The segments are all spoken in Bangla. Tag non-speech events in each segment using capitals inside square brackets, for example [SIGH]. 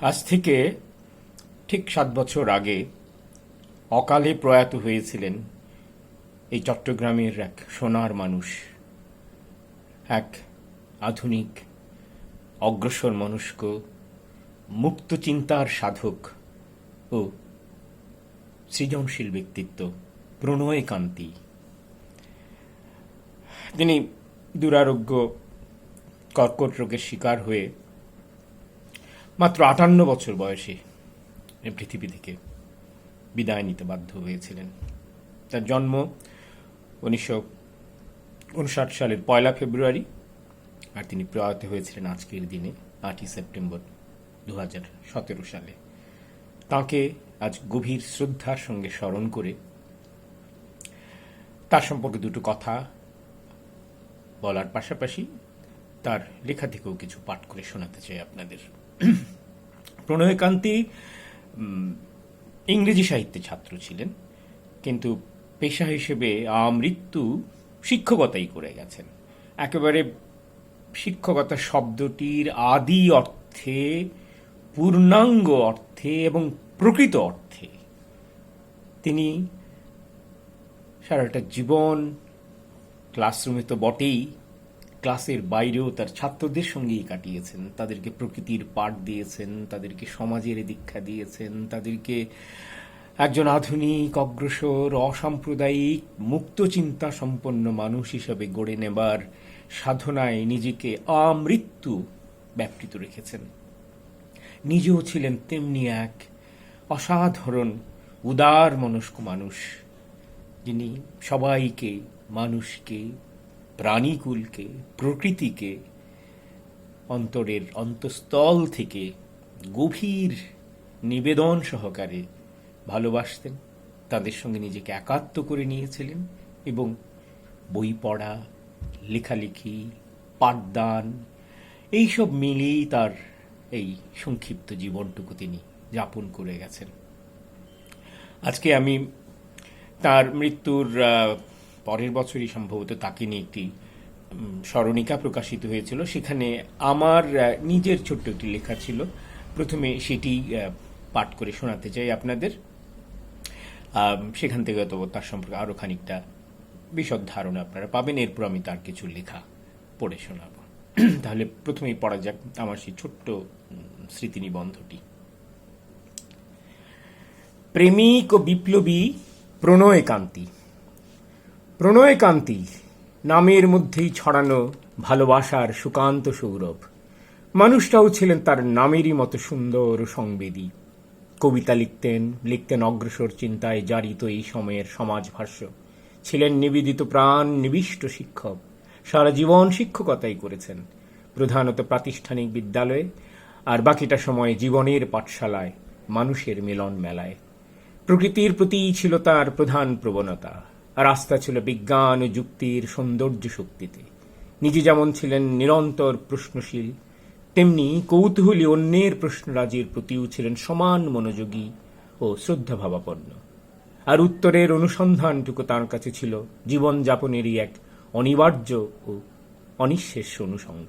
আজ থেকে ঠিক সাত বছর আগে অকালে প্রয়াত হয়েছিলেন এই চট্টগ্রামের এক সোনার মানুষ, এক আধুনিক, অগ্রসর মনস্ক মুক্ত চিন্তার সাধক ও সৃজনশীল ব্যক্তিত্ব প্রণয় কান্তি তিনি দুরারোগ্য, কর্কট রোগের শিকার হয়ে মাত্র আটান্ন বছর বয়সে পৃথিবী থেকে বিদায় নিতে বাধ্য হয়েছিলেন। তার জন্ম উনিশশো উনষাট সালের পয়লা ফেব্রুয়ারি আর তিনি প্রয়াত হয়েছিলেন আজকের দিনে, আটই সেপ্টেম্বর দু সতেরো সালে। তাকে আজ গভীর শ্রদ্ধার সঙ্গে স্মরণ করে তার সম্পর্কে দুটো কথা বলার পাশাপাশি তার লেখা থেকেও কিছু পাঠ করে শোনাতে চাই আপনাদের। [CLEARS THROAT] প্রণয়কান্তি ইংরেজি সাহিত্যে ছাত্র ছিলেন, কিন্তু পেশা হিসেবে আমৃত্যু শিক্ষকতাই করে গেছেন। একেবারে শিক্ষকতা শব্দটির আদি অর্থে, পূর্ণাঙ্গ অর্থে এবং প্রকৃত অর্থে তিনি সারাটা জীবন ক্লাসরুমে তো বটেই ক্লাসের বাইরেও তার ছাত্রদের সঙ্গেই কাটিয়েছেন। তাদেরকে প্রকৃতির পাঠ দিয়েছেন, তাদেরকে সমাজের দীক্ষা দিয়েছেন, তাদেরকে একজন আধুনিক, অগ্রসর, অসাম্প্রদায়িক, মুক্ত চিন্তা সম্পন্ন মানুষ হিসাবে গড়ে নেবার সাধনায় নিজেকে আমৃত্যু ব্যাপৃত রেখেছেন। নিজেও ছিলেন তেমনি এক অসাধারণ, উদার মনস্ক মানুষ, যিনি সবাইকে, মানুষকে প্রাণীকুলকে, প্রকৃতিকে, অন্তরের অন্তঃস্থল থেকে গভীর নিবেদন সহকারে ভালোবাসতেন। তাদের সঙ্গে নিজেকে একাত্ম করে নিয়েছিলেন এবং বই পড়া, লেখালেখি, পাঠদান, এইসব মিলিয়েই তার এই সংক্ষিপ্ত জীবনটুকু তিনি যাপন করে গেছেন। আজকে আমি তার মৃত্যুর পরের বছরই সম্ভবত তাকে নিয়ে একটি স্মরণিকা প্রকাশিত হয়েছিল। সেখানে আমার নিজের ছোট্ট একটি লেখা ছিল। প্রথমে সেটি পাঠ করে শোনাতে চাই আপনাদের। সেখান থেকে হয়তো তার সম্পর্কে আরও খানিকটা বিশদ ধারণা আপনারা পাবেন। এরপর আমি তার কিছু লেখা পড়ে শোনাব। [CLEARS THROAT] তাহলে প্রথমেই পড়া যাক আমার সেই ছোট্ট স্মৃতি নিবন্ধটি প্রেমিক ও বিপ্লবী প্রণয়কান্তি প্রণয়কান্তি, নামের মধ্যেই ছড়ানো ভালোবাসার সুকান্ত সৌরভ। মানুষটাও ছিলেন তার নামেরই মতো সুন্দর সংবেদী। কবিতা লিখতেন লিখতেন অগ্রসর চিন্তায় জারিত এই সময়ের সমাজ ভাষ্য। ছিলেন নিবেদিত প্রাণ, নিবিষ্ট শিক্ষক। সারা জীবন শিক্ষকতাই করেছেন। প্রধানত প্রাতিষ্ঠানিক বিদ্যালয়ে, আর বাকিটা সময় জীবনের পাঠশালায়, মানুষের মিলন মেলায়। প্রকৃতির প্রতিই ছিল তার প্রধান প্রবণতা। আস্থা ছিল বিজ্ঞান ও যুক্তির সৌন্দর্য শক্তিতে। নিজে যেমন ছিলেন নিরন্তর প্রশ্নশীল, তেমনি কৌতূহলী অন্যের প্রশ্নরাজির প্রতিও ছিলেন সমান মনোযোগী ও শ্রদ্ধাভাবাপন্ন। আর উত্তরের অনুসন্ধানটুকু তাঁর কাছে ছিল জীবনযাপনেরই এক অনিবার্য ও অনিঃশেষ অনুষঙ্গ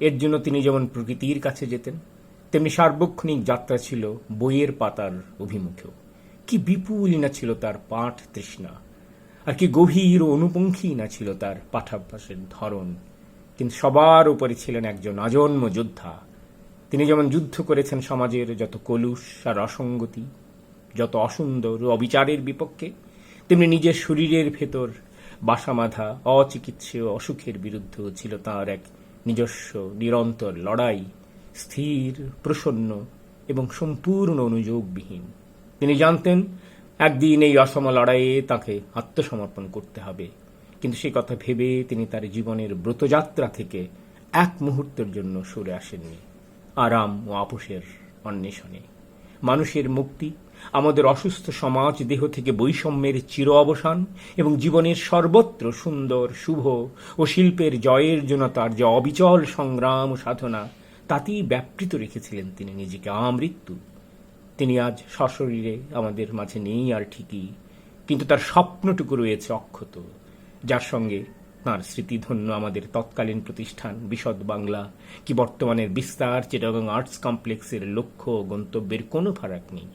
এর জন্য তিনি যেমন প্রকৃতির কাছে যেতেন, তেমনি সার্বক্ষণিক যাত্রা ছিল বইয়ের পাতার অভিমুখেও। কি বিপুল না ছিল তার পাঠ তৃষ্ণা। আর কি গভীর ও অনুপঙ্খী না ছিল তার পাঠাভ্যাসের ধরন। কিন্তু সবার উপরে ছিলেন একজন আজন্ম যোদ্ধা। তিনি যেমন যুদ্ধ করেছেন সমাজের যত কলুষ আর অসঙ্গতি, যত অসুন্দর ও অবিচারের বিপক্ষে, তেমনি নিজের শরীরের ভেতর বাসা বাসামাধা অচিকিৎসেয় অসুখের বিরুদ্ধেও ছিল তার এক নিজস্ব, নিরন্তর লড়াই, স্থির, প্রসন্ন এবং সম্পূর্ণ অনুযোগবিহীন। তিনি জানতেন একদিন এই অসম লড়াইয়ে তাকে আত্মসমর্পণ করতে হবে। কিন্তু সে কথা ভেবে তিনি তার জীবনের ব্রতযাত্রা থেকে এক মুহূর্তের জন্য সরে আসেননি। আরাম ও আপোষের অন্বেষণে। মানুষের মুক্তি, আমাদের অসুস্থ সমাজ দেহ থেকে বৈষম্যের চির অবসান এবং জীবনের সর্বত্র সুন্দর, শুভ ও শিল্পের জয়ের জন্য তার যে অবিচল সংগ্রাম ও সাধনা, তাতেই ব্যাপৃত রেখেছিলেন তিনি নিজেকে আমৃত্যু। তিনি আজ সশরীরে আমাদের মাঝে নেই আর ঠিকই। কিন্তু তার স্বপ্নটুকু রয়েছে অক্ষত। যার সঙ্গে তাঁর স্মৃতিধন্য আমাদের তৎকালীন প্রতিষ্ঠান বিশদ বাংলা কি বর্তমানের বিস্তার, চিটাগং আর্টস কমপ্লেক্সের লক্ষ্য ও গন্তব্যের কোনো ফারাক নেই।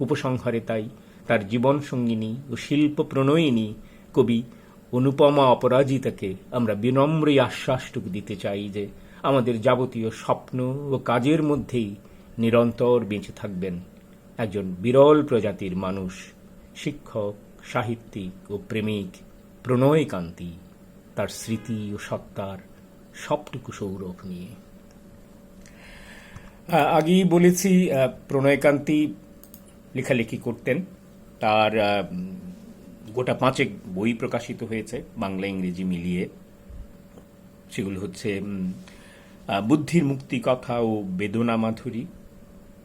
উপসংহারে তাই তার জীবন সঙ্গিনী ও শিল্প প্রণয়িনী কবি অনুপমা অপরাজিতাকে আমরা বিনম্রই আশ্বাসটুকু দিতে চাই যে আমাদের যাবতীয় স্বপ্ন ও কাজের মধ্যেই নিরন্তর বেঁচে থাকবেন। একজন বিরল প্রজাতির মানুষ, শিক্ষক, সাহিত্যিক ও প্রেমিক, প্রণয়কান্তি, তার স্মৃতি ও সত্তার সবটুকু সৌরভ নিয়ে। আগেই বলেছি প্রণয়কান্তি লেখালেখি করতেন। তার গোটা পাঁচেক বই প্রকাশিত হয়েছে বাংলা, ইংরেজি মিলিয়ে। সেগুলো হচ্ছে বুদ্ধির মুক্তি কথা ও বেদনা মাধুরী।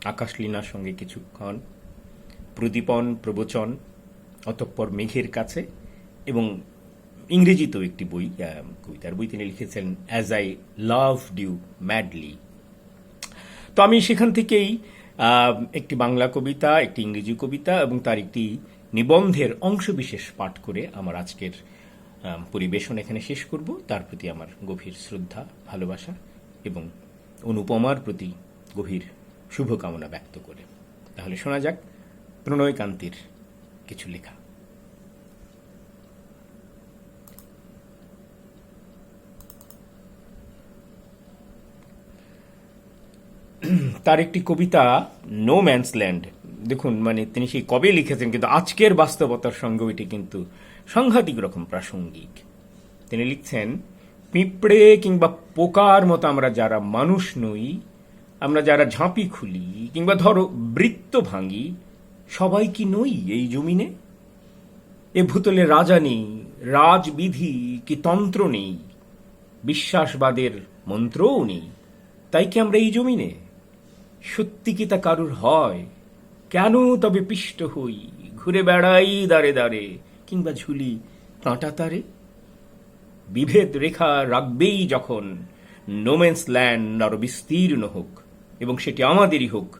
আকাশলীনার সঙ্গে কিছুক্ষণ, প্রদীপন, প্রবচন, অতঃপর মেঘের কাছে এবং ইংরেজিতেও একটি বই কবিতার বই তিনি লিখেছেন as I love dew madly তো আমি সেখান থেকেই একটি বাংলা কবিতা, একটি ইংরেজি কবিতা এবং তার একটি নিবন্ধের অংশবিশেষ পাঠ করে আমার আজকের পরিবেশন এখানে শেষ করব। তার প্রতি আমার গভীর শ্রদ্ধা, ভালোবাসা এবং অনুপমার প্রতি গভীর শুভকামনা ব্যক্ত করে। তাহলে শোনা যাক প্রণয়কান্তির কিছু লেখা। তার একটি কবিতা নো ম্যানস ল্যান্ড দেখুন মানে তিনি সেই কবে লিখেছেন, কিন্তু আজকের বাস্তবতার সঙ্গে এটি কিন্তু সাংঘাতিক রকম প্রাসঙ্গিক। তিনি লিখছেন, পিঁপড়ে কিংবা পোকার মতো আমরা যারা মানুষ নই আমরা যারা ঝাঁপি খুলি কিংবা ধরো বৃত্ত ভাঙি, সবাই কি নই এই জমিনে? এ ভূতলে রাজা নেই, রাজবিধি কি তন্ত্র নেই, বিশ্বাসবাদের মন্ত্রও নেই, তাই কি আমরা এই জমিনে? সত্যি কি তা কারুর হয়? কেন তবে পিষ্ট হই, ঘুরে বেড়াই দাঁড়ে দাঁড়ে কিংবা ঝুলি কাঁটা তারে? বিভেদ রেখা রাখবেই যখন নোমেন্স ল্যান্ড আরও বিস্তীর্ণ হোক। এবং সেটি আমাদেরই হোক,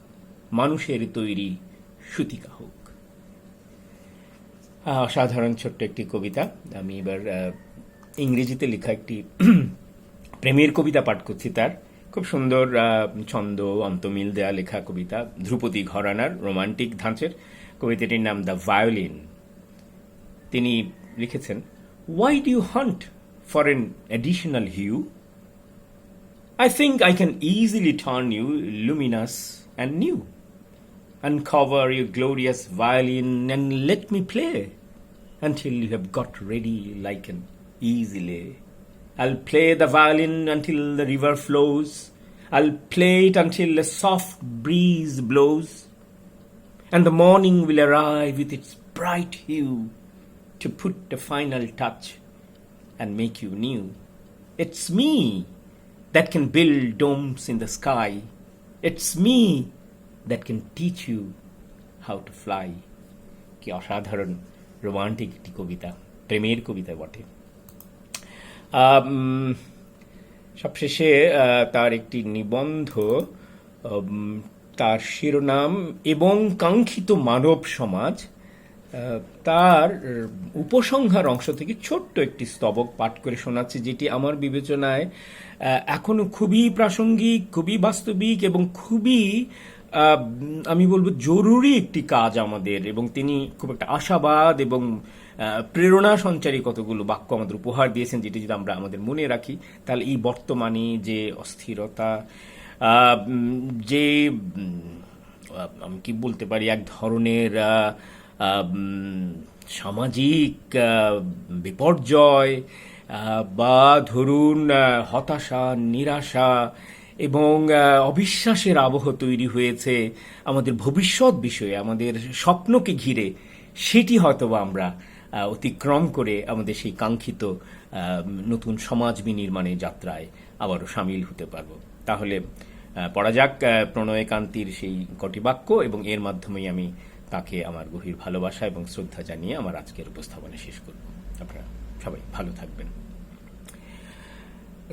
মানুষের তৈরি সুতিকা হোক। অসাধারণ ছোট্ট একটি কবিতা। আমি এবার ইংরেজিতে লেখা একটি [CLEARS THROAT] প্রেমের কবিতা পাঠ করছি তার। খুব সুন্দর ছন্দ, অন্তমিল দেয়া লেখা কবিতা। ধ্রুপদী ঘরানার রোমান্টিক ধাঁচের কবিতাটির নাম দ্য ভায়োলিন। তিনি লিখেছেন why do hunt for an additional hue I think I can easily turn you luminous and new. Uncover your glorious violin and let me play until you have got ready like an easy lay. I'll play the violin until the river flows. I'll play it until a soft breeze blows. And the morning will arrive with its bright hue to put the final touch and make you new. It's me that can build domes in the sky. It's me that can teach you how to fly. কি অসাধারণ রোমান্টিক একটি কবিতা, প্রেমের কবিতা বটে সবশেষে তার একটি নিবন্ধ তার শিরোনাম এবং কাঙ্ক্ষিত মানব সমাজ তার উপসংহার অংশ থেকে ছোট্ট একটি স্তবক পাঠ করে শোনাচ্ছি যেটি আমার বিবেচনায় আহ, এখনও খুবই প্রাসঙ্গিক খুবই বাস্তবিক এবং খুবই আমি বলব জরুরি একটি কাজ আমাদের। এবং তিনি খুব একটা আশাবাদ এবং প্রেরণা সঞ্চারী কতগুলো বাক্য আমাদের উপহার দিয়েছেন যেটি যদি আমরা আমাদের মনে রাখি তাহলে এই বর্তমানে যে অস্থিরতা যে আমি কি বলতে পারি এক ধরনের সামাজিক বিপর্যয় বা ধরুন হতাশা, নিরাশা এবং অবিশ্বাসের আবহ তৈরি হয়েছে আমাদের ভবিষ্যৎ বিষয়ে, আমাদের স্বপ্নকে ঘিরে। সেটি হয়তোবা আমরা অতিক্রম করে আমাদের সেই কাঙ্ক্ষিত নতুন সমাজ বিনির্মাণের যাত্রায় আবারও সামিল হতে পারব। তাহলে পড়া যাক প্রণয়কান্তির সেই কটি বাক্য এবং এর মাধ্যমেই আমি তাকে আমার গভীর ভালোবাসা এবং শ্রদ্ধা জানিয়ে আমার আজকের উপস্থাপনা শেষ করব। আপনারা সবাই ভালো থাকবেন।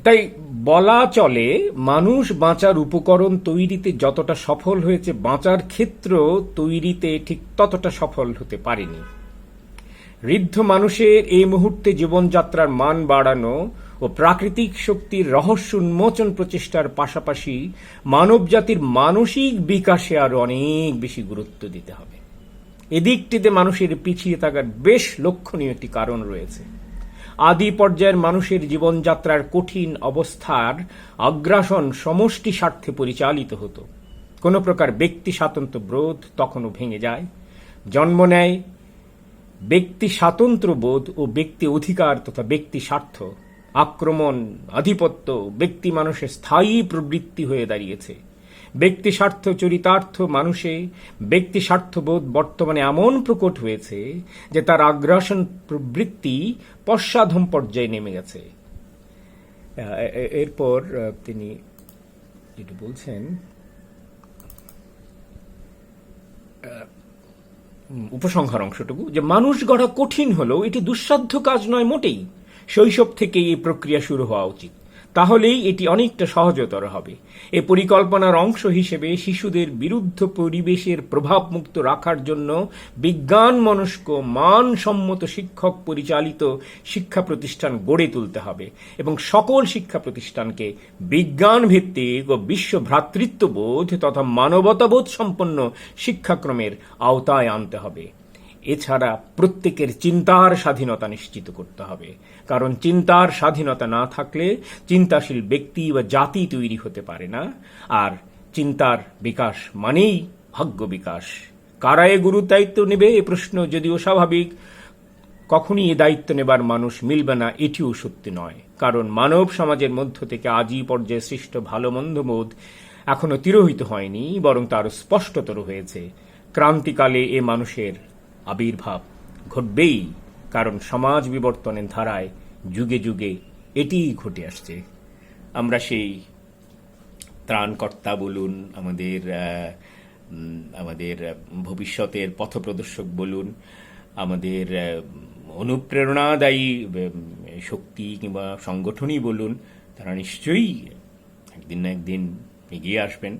তাই বলা চলে, মানুষ বাঁচার উপকরণ তৈরিতে যতটা সফল হয়েছে, বাঁচার ক্ষেত্র তৈরিতে ঠিক ততটা সফল হতে পারেনি। ঋদ্ধ মানুষের এই মুহূর্তে জীবনযাত্রার মান বাড়ানো ও প্রাকৃতিক শক্তির রহস্য উন্মোচন প্রচেষ্টার পাশাপাশি মানবজাতির মানসিক বিকাশে আরও অনেক বেশি গুরুত্ব দিতে হবে। এদিকটিতে মানুষের পিছিয়ে থাকার বেশ লক্ষণীয় একটি কারণ রয়েছে। আদি পর্যায়ের মানুষের জীবনযাত্রার কঠিন অবস্থার আগ্রাসন সমষ্টি স্বার্থে পরিচালিত হতো। কোনো প্রকার ব্যক্তি স্বাতন্ত্র বোধ তখনও ভেঙে যায়। জন্ম নেয় ব্যক্তি স্বাতন্ত্র বোধ ও ব্যক্তি অধিকার তথা ব্যক্তি স্বার্থ। আক্রমণ, আধিপত্য, ব্যক্তি মানুষের স্থায়ী প্রবৃত্তি হয়ে দাঁড়িয়েছে। ব্যক্তি স্বার্থ চরিতার্থ মানুষে ব্যক্তি স্বার্থবোধ বর্তমানে এমন প্রকট হয়েছে যে তার আগ্রাসন প্রবৃত্তি পশ্চাধম পর্যায়ে নেমে গেছে। এরপর তিনি যেটা বলছেন উপসংহার অংশটুকু, যে মানুষ গড়া কঠিন হলেও এটি দুঃসাধ্য কাজ নয় মোটেই। শৈশব থেকে এই প্রক্রিয়া শুরু হওয়া উচিত। তাহলেই এটি অনেকটা সহজতর হবে। এ পরিকল্পনার অংশ হিসেবে শিশুদের বিরুদ্ধ পরিবেশের প্রভাবমুক্ত রাখার জন্য বিজ্ঞান মনস্ক মানসম্মত শিক্ষক পরিচালিত শিক্ষা প্রতিষ্ঠান গড়ে তুলতে হবে এবং সকল শিক্ষা প্রতিষ্ঠানকে বিজ্ঞান ভিত্তিক ও বিশ্ব ভ্রাতৃত্ববোধ তথা মানবতাবোধ সম্পন্ন শিক্ষাক্রমের আওতায় আনতে হবে। এছাড়া প্রত্যেকের চিন্তার স্বাধীনতা নিশ্চিত করতে হবে। কারণ চিন্তার স্বাধীনতা না থাকলে চিন্তাশীল ব্যক্তি বা জাতি তৈরি হতে পারে না। আর চিন্তার বিকাশ মানেই ভাগ্য বিকাশ। কারা এ গুরুর দায়িত্ব নেবে এ প্রশ্ন যদিও স্বাভাবিক। কখনই এ দায়িত্ব নেবার মানুষ মিলবে না, এটিও সত্যি নয়। কারণ মানব সমাজের মধ্য থেকে আজই পর্যায়ে সৃষ্ট ভালো মন্দ বোধ এখনও তিরোহিত হয়নি, বরং তার স্পষ্টতর হয়েছে। ক্রান্তিকালে এ মানুষের আবির্ভাব ঘটবেই, কারণ সমাজ বিবর্তনের ধারায় যুগে যুগে এটিই ঘটে আসছে। আমরা সেই ত্রাণকর্তা বলুন, আমাদের আমাদের ভবিষ্যতের পথপ্রদর্শক বলুন, আমাদের অনুপ্রেরণাদায়ী শক্তি কিংবা সংগঠনই বলুন, তারা নিশ্চয়ই একদিন না একদিন এগিয়ে আসবেন।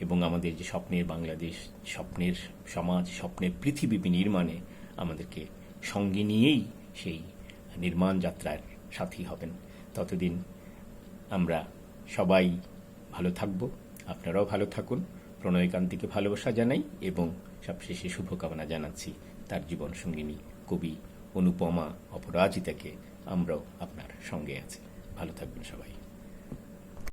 এবং আমাদের যে স্বপ্নের বাংলাদেশ, স্বপ্নের সমাজ, স্বপ্নের পৃথিবী নির্মাণে আমাদেরকে সঙ্গে নিয়েই সেই নির্মাণ যাত্রার সাথী হবেন। ততদিন আমরা সবাই ভালো থাকব। আপনারাও ভালো থাকুন। প্রণয়কান্তিকে ভালোবাসা জানাই এবং সবশেষে শুভকামনা জানাচ্ছি তার জীবন সঙ্গিনী কবি অনুপমা অপরাজিতাকে। আমরাও আপনার সঙ্গে আছি। ভালো থাকবেন সবাই।